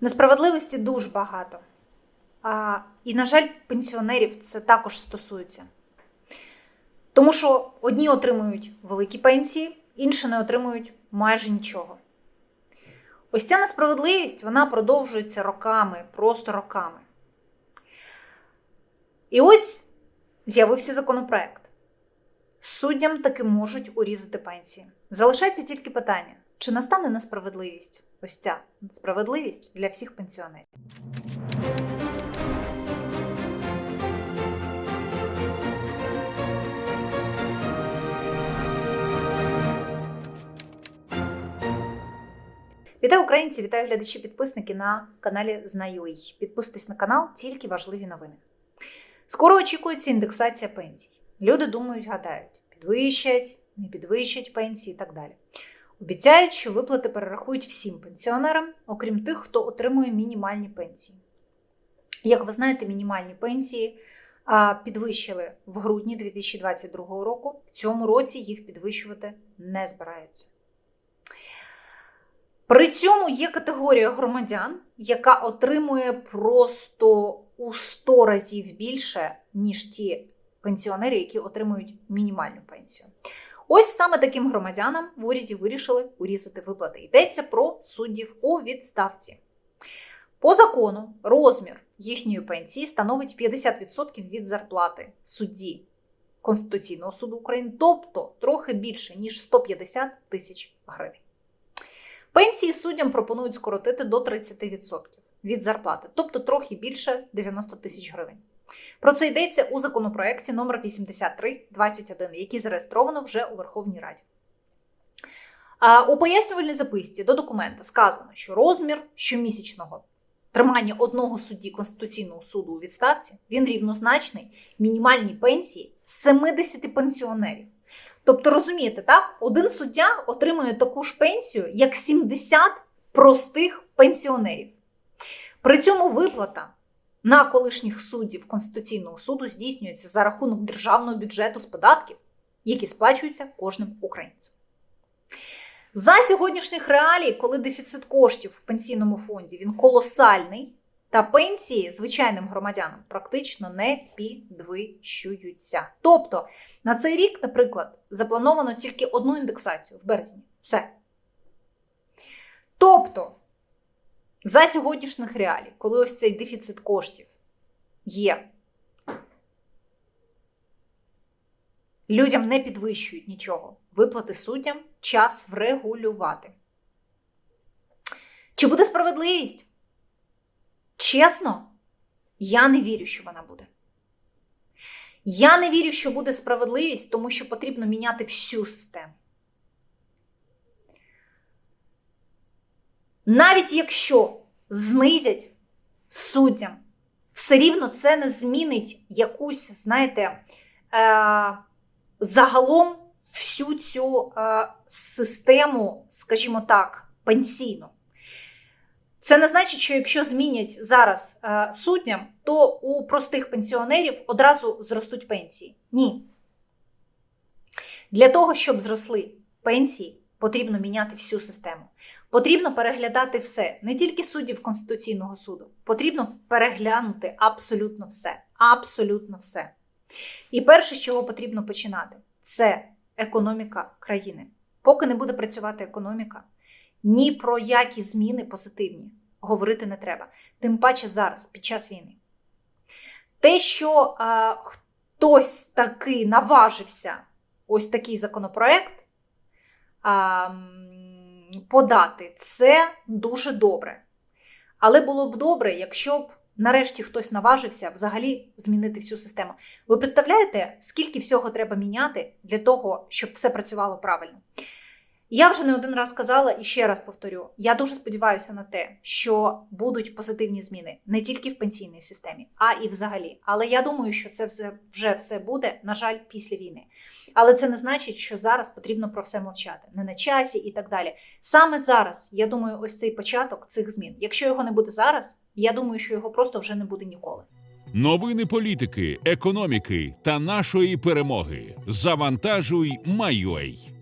Несправедливості дуже багато. А, і, на жаль, пенсіонерів це також стосується. Тому що одні отримують великі пенсії, інші не отримують майже нічого. Ось ця несправедливість вона продовжується роками, просто роками. І ось з'явився законопроект. Суддям таки можуть урізати пенсії. Залишається тільки питання: чи настане несправедливість? Ось ця справедливість для всіх пенсіонерів. Вітаю українці, вітаю глядачі, підписники на каналі Знаю.й. Підписуйтесь на канал, тільки важливі новини. Скоро очікується індексація пенсій. Люди думають, гадають, підвищать, не підвищать пенсії і так далі. Обіцяють, що виплати перерахують всім пенсіонерам, окрім тих, хто отримує мінімальні пенсії. Як ви знаєте, мінімальні пенсії підвищили в грудні 2022 року. В цьому році їх підвищувати не збираються. При цьому є категорія громадян, яка отримує просто у 100 разів більше, ніж ті пенсіонери, які отримують мінімальну пенсію. Ось саме таким громадянам в уряді вирішили урізати виплати. Йдеться про суддів у відставці. По закону розмір їхньої пенсії становить 50% від зарплати судді Конституційного суду України, тобто трохи більше, ніж 150 тисяч гривень. Пенсії суддям пропонують скоротити до 30% від зарплати, тобто трохи більше 90 тисяч гривень. Про це йдеться у законопроекті номер 8321, який зареєстровано вже у Верховній Раді. У пояснювальній записці до документа сказано, що розмір щомісячного тримання одного судді Конституційного суду у відставці він рівнозначний мінімальній пенсії 70 пенсіонерів. Тобто, розумієте, так, один суддя отримує таку ж пенсію, як 70 простих пенсіонерів. При цьому виплата на колишніх суддів Конституційного суду здійснюється за рахунок державного бюджету з податків, які сплачуються кожним українцем. За сьогоднішніх реалій, коли дефіцит коштів в пенсійному фонді він колосальний, та пенсії звичайним громадянам практично не підвищуються. Тобто на цей рік, наприклад, заплановано тільки одну індексацію в березні. Все. Тобто, за сьогоднішніх реалій, коли ось цей дефіцит коштів є, людям не підвищують нічого. Виплати суддям час врегулювати. Чи буде справедливість? Чесно, я не вірю, що вона буде. Я не вірю, що буде справедливість, тому що потрібно міняти всю систему. Навіть якщо знизять суддям, все рівно це не змінить якусь, знаєте, е- загалом всю цю е- систему, скажімо так, пенсійну. Це не значить, що якщо змінять зараз е, суддям, то у простих пенсіонерів одразу зростуть пенсії. Ні. Для того, щоб зросли пенсії, потрібно міняти всю систему. Потрібно переглядати все, не тільки суддів Конституційного суду. Потрібно переглянути абсолютно все. Абсолютно все. І перше, з чого потрібно починати, це економіка країни. Поки не буде працювати економіка, ні про які зміни позитивні говорити не треба. Тим паче зараз, під час війни. Те, що а, хтось таки наважився ось такий законопроект подати, це дуже добре. Але було б добре, якщо б нарешті хтось наважився взагалі змінити всю систему. Ви представляєте, скільки всього треба міняти для того, щоб все працювало правильно? Я вже не один раз казала і ще раз повторю: я дуже сподіваюся на те, що будуть позитивні зміни не тільки в пенсійній системі, а і взагалі. Але я думаю, що це вже все буде, на жаль, після війни. Але це не значить, що зараз потрібно про все мовчати, не на часі і так далі. Саме зараз, я думаю, ось цей початок цих змін. Якщо його не буде зараз, я думаю, що його просто вже не буде ніколи. Новини політики, економіки та нашої перемоги. Завантажуй, Майой.